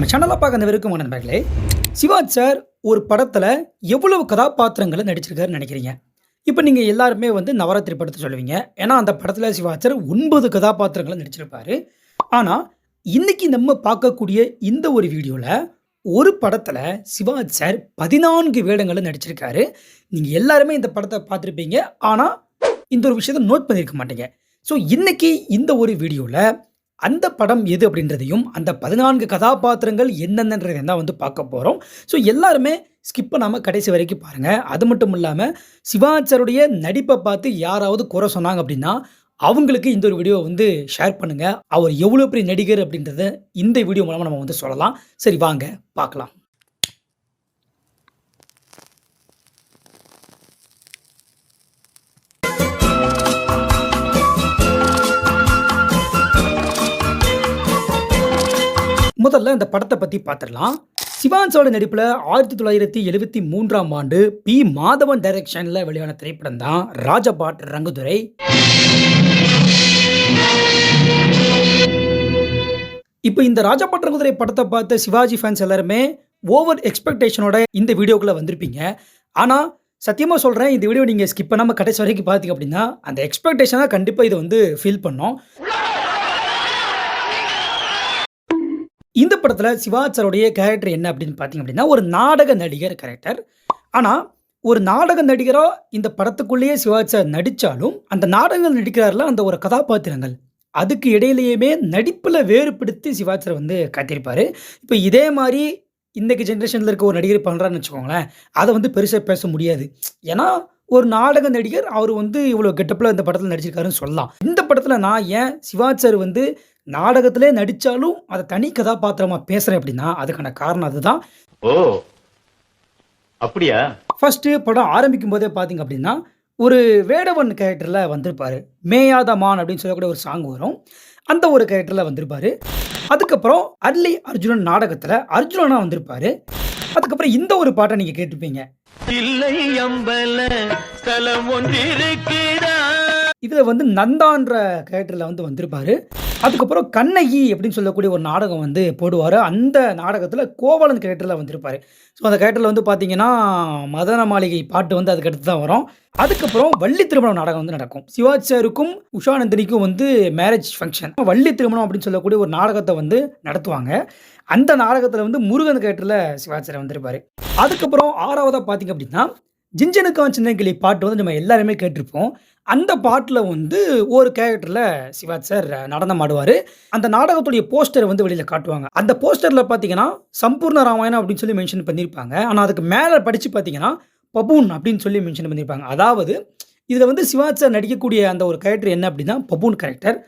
நம்ம சேனலை பார்க்க அந்த நண்பர்களே. சிவாஜ் சார் ஒரு படத்தில் எவ்வளவு கதாபாத்திரங்களை நடிச்சிருக்காருன்னு நினைக்கிறீங்க? இப்போ நீங்கள் எல்லாருமே வந்து நவராத்திரி படத்தை சொல்லுவீங்க. ஏன்னா அந்த படத்தில் சிவாஜ் சார் ஒன்பது கதாபாத்திரங்களை நடிச்சிருப்பார். ஆனால் இன்னைக்கு நம்ம பார்க்கக்கூடிய இந்த ஒரு வீடியோவில் ஒரு படத்தில் சிவாஜ் சார் பதினான்கு வேடங்களை நடிச்சிருக்காரு. நீங்கள் எல்லாருமே இந்த படத்தை பார்த்துருப்பீங்க. ஆனால் இந்த ஒரு விஷயத்தை நோட் பண்ணியிருக்க மாட்டீங்க. ஸோ இன்னைக்கு இந்த ஒரு வீடியோவில் அந்த படம் எது அப்படின்றதையும் அந்த பதினான்கு கதாபாத்திரங்கள் என்னென்னன்றதையும் தான் வந்து பார்க்க போகிறோம் ஸோ எல்லாருமே ஸ்கிப் பண்ணாமல் கடைசி வரைக்கும் பாருங்கள் அது மட்டும் இல்லாமல் சிவாச்சாருடைய நடிப்பை பார்த்து யாராவது குறை சொன்னாங்க அப்படின்னா அவங்களுக்கு இந்த ஒரு வீடியோ வந்து ஷேர் பண்ணுங்கள் அவர் எவ்வளோ பெரிய நடிகர் அப்படின்றத இந்த வீடியோ மூலமாக நம்ம வந்து சொல்லலாம். சரி வாங்க பார்க்கலாம். முதல்ல இந்த படத்தை பற்றி பார்த்துடலாம் சிவான்சோட நடிப்பில் ஆயிரத்தி தொள்ளாயிரத்தி எழுபத்தி மூன்றாம் ஆண்டு பி. மாதவன் டைரக்ஷனில் வெளியான திரைப்படம் தான் ராஜபாட் ரங்குதுரை. இப்போ இந்த ராஜபாட் ரங்குதுரை படத்தை பார்த்த சிவாஜி ஃபேன்ஸ் எல்லாருமே ஓவர் எக்ஸ்பெக்டேஷனோட இந்த வீடியோக்குள்ளே வந்திருப்பீங்க. ஆனால் சத்தியமாக சொல்கிறேன் இந்த வீடியோ நீங்கள் ஸ்கிப் பண்ணாமல் கடைசி வரைக்கும் பார்த்தீங்க அப்படின்னா அந்த எக்ஸ்பெக்டேஷனாக கண்டிப்பாக இதை வந்து ஃபீல் பண்ணோம். இந்த படத்தில் சிவாச்சாரோடைய கேரக்டர் என்ன அப்படின்னு பார்த்தீங்க அப்படின்னா ஒரு நாடக நடிகர் கேரக்டர் ஆனால் ஒரு நாடக நடிகராக இந்த படத்துக்குள்ளேயே சிவாச்சார் நடித்தாலும் அந்த நாடகங்கள் நடிக்கிறார்ல அந்த ஒரு கதாபாத்திரங்கள் அதுக்கு இடையிலேயுமே நடிப்பில் வேறுபடுத்தி சிவாச்சார் வந்து காத்திருப்பார். இப்போ இதே மாதிரி இன்றைக்கு ஜென்ரேஷனில் இருக்க ஒரு நடிகர் பண்ணுறான்னு வச்சுக்கோங்களேன் அதை வந்து பெருசாக பேச முடியாது. ஏன்னா ஒரு நாடக நடிகர் அவர் வந்து இவ்வளோ கெட்டப்பில் இந்த படத்தில் நடிச்சிருக்காருன்னு சொல்லலாம். இந்த படத்தில் நான் ஏன் சிவாச்சார் வந்து நாடகத்திலே நடித்தாலும் அதை தனி கதாபாத்திரமாக பேசுகிறேன் அப்படின்னா அதுக்கான காரணம் அதுதான். ஓ அப்படியா? ஃபஸ்ட்டு படம் ஆரம்பிக்கும் போதே பார்த்தீங்க அப்படின்னா ஒரு வேடவன் கேரக்டரில் வந்திருப்பாரு. மேயாத மான் அப்படின்னு சொல்லக்கூடிய ஒரு சாங் வரும். அந்த ஒரு கேரக்டரில் வந்திருப்பாரு. அதுக்கப்புறம் அர்லி அர்ஜுனன் நாடகத்தில் அர்ஜுனனா வந்திருப்பாரு. அதுக்கப்புறம் இந்த ஒரு பாட்டை நீங்கள் கேட்டிருப்பீங்க. இல்லை அம்பல ஸ்தலம் ஒன்றிருக்கிறா இதில் வந்து நந்தான்ற கேரக்டரில் வந்து வந்திருப்பார். அதுக்கப்புறம் கண்ணகி அப்படின்னு சொல்லக்கூடிய ஒரு நாடகம் வந்து போடுவார். அந்த நாடகத்தில் கோவலன் கேரக்டரில் வந்திருப்பார். ஸோ அந்த கேரக்டரில் வந்து பார்த்தீங்கன்னா மதன மாளிகை பாட்டு வந்து அதுக்கு அடுத்து தான் வரும். அதுக்கப்புறம் வள்ளி திருமணம் நாடகம் வந்து நடக்கும். சிவாச்சாருக்கும் உஷாநந்தினிக்கும் வந்து மேரேஜ் ஃபங்க்ஷன் வள்ளி திருமணம் அப்படின்னு சொல்லக்கூடிய ஒரு நாடகத்தை வந்து நடத்துவாங்க. அந்த நாடகத்தில் வந்து முருகன் கேரக்டரில் சிவாஜி வந்திருப்பார். அதுக்கப்புறம் ஆறாவதாக பார்த்தீங்க அப்படின்னா ஜிஞ்சனுக்கான் சின்னங்கிளி பாட்டு வந்து நம்ம எல்லாருமே கேட்டிருப்போம். அந்த பாட்டில் வந்து ஒரு கேரக்டரில் சிவாஜ் சார் நடனம் ஆடுவார். அந்த நாடகத்துடைய போஸ்டர் வந்து வெளியில் காட்டுவாங்க. அந்த போஸ்டரில் பார்த்தீங்கன்னா சம்பூர்ண ராமாயணம் அப்படின்னு சொல்லி மென்ஷன் பண்ணியிருப்பாங்க ஆனால் அதுக்கு மேலே படித்து பார்த்தீங்கன்னா பபூன் அப்படின்னு சொல்லி மென்ஷன் பண்ணியிருப்பாங்க அதாவது இதில் வந்து சிவாஜ் சார் நடிக்கக்கூடிய அந்த ஒரு கேரக்டர் என்ன அப்படின்னா பபூன் கேரக்டர்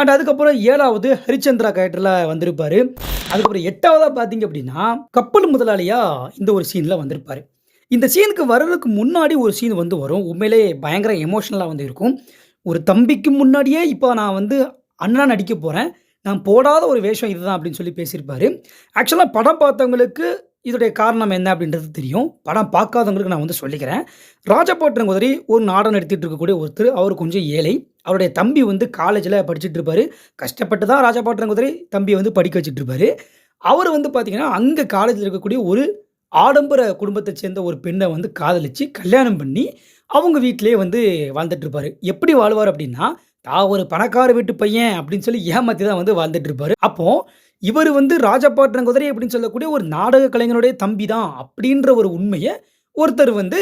அண்ட் அதுக்கப்புறம் ஏழாவது ஹரிச்சந்திரா கேரக்டரில் வந்திருப்பார். அதுக்கப்புறம் எட்டாவதாக பார்த்தீங்க அப்படின்னா கப்பல் முதலாளியாக இந்த ஒரு சீனில் வந்திருப்பார். இந்த சீனுக்கு வர்றதுக்கு முன்னாடி ஒரு சீன் வந்து வரும். உண்மையிலே பயங்கர எமோஷ்னலாக வந்து இருக்கும். ஒரு தம்பிக்கு முன்னாடியே இப்போ நான் வந்து அண்ணா நடிக்க போகிறேன் நான் போடாத ஒரு வேஷம் இதுதான் அப்படின்னு சொல்லி பேசியிருப்பாரு. ஆக்சுவலாக படம் பார்த்தவங்களுக்கு இதோடைய காரணம் என்ன அப்படின்றது தெரியும். படம் பார்க்காதவங்களுக்கு நான் வந்து சொல்லிக்கிறேன். ராஜபாட்டங்குதிரி ஒரு நாடகம் நடத்திட்டு இருக்கக்கூடிய ஒருத்தர் அவர் கொஞ்சம் ஏழை. அவருடைய தம்பி வந்து காலேஜில் படிச்சுட்டு இருப்பார். கஷ்டப்பட்டு தான் ராஜபாட்டங்குதிரி தம்பியை வந்து படிக்க வச்சுட்டு இருப்பாரு. அவர் வந்து பார்த்தீங்கன்னா அங்கே காலேஜில் இருக்கக்கூடிய ஒரு ஆடம்பர குடும்பத்தை சேர்ந்த ஒரு பெண்ணை வந்து காதலித்து கல்யாணம் பண்ணி அவங்க வீட்டிலேயே வந்து வாழ்ந்துட்டுருப்பார். எப்படி வாழ்வார் அப்படின்னா தான் ஒரு பணக்கார வீட்டு பையன் அப்படின்னு சொல்லி ஏமாற்றி தான் வந்து வாழ்ந்துட்டுருப்பார். அப்போது இவர் வந்து ராஜபாட்டன் குதிரை அப்படின்னு சொல்லக்கூடிய ஒரு நாடக கலைஞனுடைய தம்பி தான் அப்படின்ற ஒரு உண்மையை ஒருத்தர் வந்து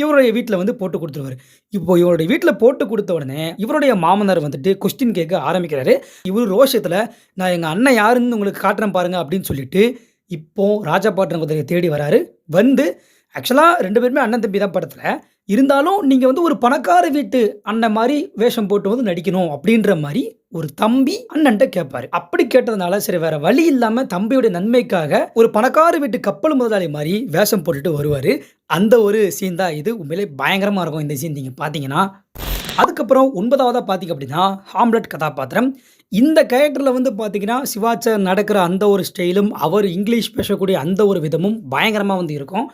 இவருடைய வீட்டில் வந்து போட்டு கொடுத்துருவாரு. இப்போ இவருடைய வீட்டில் போட்டு கொடுத்த உடனே இவருடைய மாமனார் வந்துட்டு கொஸ்டின் கேட்க ஆரம்பிக்கிறாரு. இவர் ரோஷத்தில் நான் எங்கள் அண்ணன் யாருன்னு உங்களுக்கு காட்டுறேன் பாருங்க அப்படின்னு சொல்லிட்டு இப்போ ராஜபாட்டன் குதிரையை தேடி வராரு. வந்து ஆக்சுவலாக ரெண்டு பேருமே அண்ணன் தம்பி தான் படத்தில். இருந்தாலும் நீங்கள் வந்து ஒரு பணக்கார வீட்டு அண்ணன் மாதிரி வேஷம் போட்டு வந்து நடிக்கணும் அப்படின்ற மாதிரி ஒரு தம்பி அண்ணன்ட்ட கேட்பாரு. அப்படி கேட்டதுனால சரி வேற வழி இல்லாமல் தம்பியுடைய நன்மைக்காக ஒரு பணக்கார வீட்டு கப்பல் முதலாளி மாதிரி வேஷம் போட்டுட்டு வருவார். அந்த ஒரு சீன் தான் இது. உண்மையிலே பயங்கரமாக இருக்கும் இந்த சீன் நீங்கள் பார்த்தீங்கன்னா. அதுக்கப்புறம் ஒன்பதாவதாக பார்த்தீங்க அப்படின்னா ஹாம்லெட் கதாபாத்திரம். இந்த கேரக்டரில் வந்து பார்த்தீங்கன்னா சிவாச்சர் நடக்கிற அந்த ஒரு ஸ்டைலும் அவர் இங்கிலீஷ் பேசக்கூடிய அந்த ஒரு விதமும் பயங்கரமாக வந்து இருக்கும்.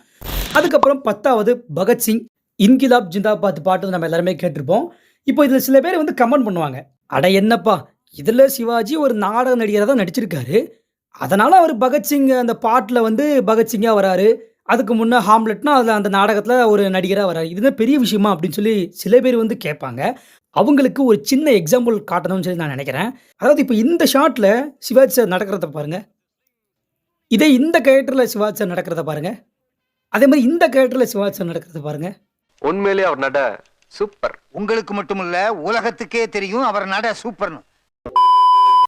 அதுக்கப்புறம் பத்தாவது பகத்சிங் இன்கிலாப் ஜிந்தாபாத் பாட்டு நம்ம எல்லாருமே கேட்டிருப்போம். இப்போ இதில் சில பேர் வந்து கமெண்ட் பண்ணுவாங்க. அட என்னப்பா இதில் சிவாஜி ஒரு நாடக நடிகராக தான் நடிச்சிருக்காரு. அதனால் அவர் பகத்சிங் அந்த பாட்டில் வந்து பகத்சிங்காக வராரு. அதுக்கு முன்ன ஹாம்லெட்னா அதுல அந்த நாடகத்துல ஒரு நடிகரா வராரு. இது என்ன பெரிய விஷயமா அப்படின்னு சொல்லி சில பேர் வந்து கேட்பாங்க. அவங்களுக்கு ஒரு சின்ன எக்ஸாம்பிள் காட்டணும்னு சொல்லி நான் நினைக்கிறேன். அதாவது இப்ப இந்த ஷாட்ல சிவாஜி சார் நடக்கிறத பாருங்க. இதே இந்த கேரக்டர்ல சிவாஜி சார் நடக்கிறத பாருங்க. அதே மாரி இந்த கேரக்டர்ல சிவாஜி சார் நடக்கிறத பாருங்க. உண்மையிலேயே அவர் நட சூப்பர் உங்களுக்கு மட்டுமல்ல உலகத்துக்கே தெரியும் அவர் நட சூப்பர்னு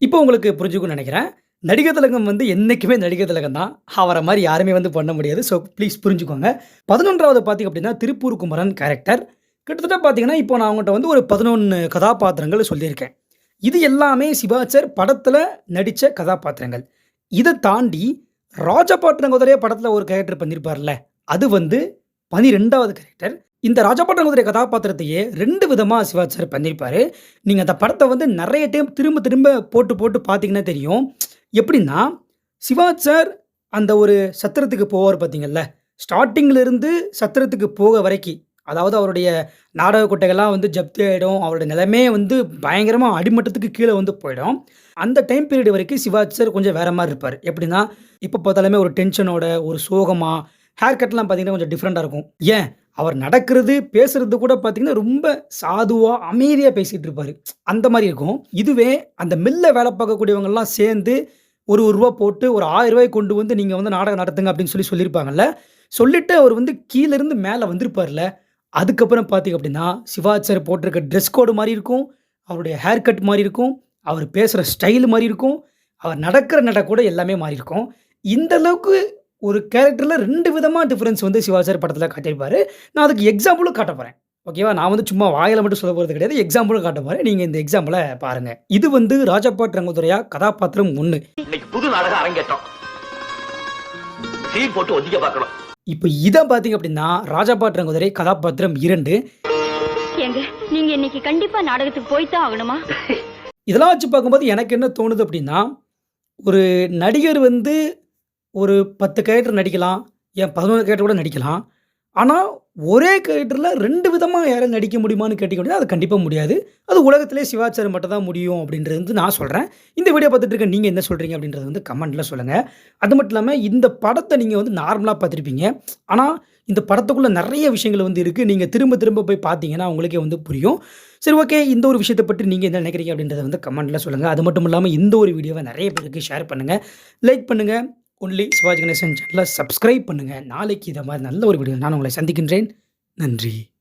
இப்போ உங்களுக்கு புரிஞ்சுக்கும்னு நினைக்கிறேன். நடிகர் திலகம் வந்து என்றைக்குமே நடிகர் திலகம் தான். அவரை மாதிரி யாருமே வந்து பண்ண முடியாது. ஸோ ப்ளீஸ் புரிஞ்சுக்கோங்க. 11வது பார்த்தீங்க அப்படின்னா, திருப்பூர் குமரன் கேரக்டர். கிட்டத்தட்ட பார்த்தீங்கன்னா, இப்போ நான் அவங்ககிட்ட வந்து ஒரு 11 கதாபாத்திரங்கள் சொல்லியிருக்கேன். இது எல்லாமே சிவாச்சர் படத்தில் நடித்த கதாபாத்திரங்கள். இதை தாண்டி ராஜபாட்டனகுதிரை படத்தில் ஒரு கேரக்டர் பண்ணியிருப்பார்ல, அது வந்து 12வது கேரக்டர். இந்த ராஜபாட்டனகுதிரை கதாபாத்திரத்தையே ரெண்டு விதமாக சிவாச்சர் பண்ணியிருப்பார் நீங்கள் அந்த படத்தை வந்து நிறைய டைம் திரும்ப திரும்ப போட்டு போட்டு பார்த்தீங்கன்னா தெரியும். எப்படின்னா, சிவாஜ் சார் அந்த ஒரு சத்திரத்துக்கு போவார் பார்த்தீங்கள்ல, ஸ்டார்ட்டிங்ல இருந்து சத்திரத்துக்கு போக வரைக்கும் அதாவது அவருடைய நாடக கொட்டைகள்லாம் வந்து ஜப்தி ஆகிடும் அவருடைய நிலைமையே வந்து பயங்கரமாக அடிமட்டத்துக்கு கீழே வந்து போயிடும். அந்த டைம் பீரியட் வரைக்கும் சிவாஜ் சார் கொஞ்சம் வேற மாதிரி இருப்பார் எப்படின்னா, இப்போ பார்த்தாலுமே ஒரு டென்ஷனோட, ஒரு சோகமாக ஹேர் கட்லாம் பார்த்தீங்கன்னா கொஞ்சம் டிஃப்ரெண்ட்டாக இருக்கும். ஏன் அவர் நடக்கிறது, பேசுறது கூட பார்த்தீங்கன்னா, ரொம்ப சாதுவாக அமைதியாக பேசிகிட்டு இருப்பார் அந்த மாதிரி இருக்கும். இதுவே அந்த மில்ல வேலை பார்க்கக்கூடியவங்கள்லாம் சேர்ந்து ஒரு ஒரு ரூபா போட்டு ஒரு ரூ. 1000 கொண்டு வந்து நீங்கள் வந்து நாடகம் நடத்துங்க அப்படின்னு சொல்லி சொல்லியிருப்பாங்கல்ல. சொல்லிவிட்டு அவர் வந்து கீழேருந்து இருந்து வந்திருப்பார்ல. அதுக்கப்புறம் பார்த்தீங்க அப்படின்னா, சிவாச்சார் போட்டிருக்க ட்ரெஸ் கோடு மாதிரி இருக்கும். அவருடைய ஹேர் கட் மாதிரி இருக்கும். அவர் பேசுகிற ஸ்டைல் மாதிரி இருக்கும். அவர் நடக்கிற நட கூட எல்லாமே மாறி இருக்கும். இந்த அளவுக்கு ஒரு கேரக்டரில் ரெண்டு விதமாக டிஃப்ரென்ஸ் வந்து சிவாச்சார் படத்தில் காட்டியிருப்பார் நான் அதுக்கு எக்ஸாம்பிளும் காட்ட போகிறேன் ஓகேவா? நான் வந்து சும்மா வாயில மட்டும் சொல்லப் போறது கிடையாது. எக்ஸாம்பிளும் காட்டப் போறேன். நீங்க இந்த எக்ஸாம்பிள பாருங்க. இது வந்து ராஜபாட் ரங்கதுரையா கதாபாத்திரம் 1. இன்னைக்கு புது நாடகம் அரங்கேற்றம் சீன் போட்டு ஒத்திக்க பார்க்கணும் இப்ப இத பார்த்தீங்க அப்படின்னா, ராஜபாட் ரங்கதுரை கதாபாத்திரம் 2. ஏங்க நீங்க இன்னைக்கு கண்டிப்பா நாடகத்துக்கு போய்தான் ஆகணுமா இதெல்லாம் வச்சு பார்க்கும்போது எனக்கு என்ன தோணுது அப்படின்னா, ஒரு நடிகர் வந்து ஒரு 10 கேரக்டர் நடிக்கலாம். ஏன் 11 கேரக்டர் கூட நடிக்கலாம். ஆனால் ஒரே கேரக்டரில் ரெண்டு விதமாக யாரும் நடிக்க முடியுமான்னு கேட்டீங்க அது கண்டிப்பாக முடியாது. அது உலகத்திலே சிவாச்சாரம் மட்டும் தான் முடியும் அப்படின்றது வந்து நான் சொல்கிறேன் இந்த வீடியோ பார்த்துட்டு இருக்க நீங்கள் என்ன சொல்கிறீங்க அப்படின்றத வந்து கமெண்ட்டில் சொல்லுங்கள் அது மட்டும் இல்லாமல் இந்த படத்தை நீங்கள் வந்து நார்மலாக பார்த்துருப்பீங்க. ஆனால் இந்த படத்துக்குள்ளே நிறைய விஷயங்கள் வந்து இருக்குது நீங்கள் திரும்ப திரும்ப போய் பார்த்தீங்கன்னா, உங்களுக்கே வந்து புரியும். சரி ஓகே. இந்த ஒரு விஷயத்தை பற்றி நீங்கள் என்ன நினைக்கிறீங்க அப்படின்றத வந்து கமெண்ட்டில் சொல்லுங்கள் அது மட்டும் இல்லாமல் இந்த ஒரு வீடியோவை நிறைய பேருக்கு ஷேர் பண்ணுங்கள் லைக் பண்ணுங்கள் ஒன்லி சிவாஜி கணேசன் சேனலை சப்ஸ்கிரைப் பண்ணுங்கள் நாளைக்கு இதை மாதிரி நல்ல ஒரு வீடியோ நான் உங்களை சந்திக்கின்றேன். நன்றி.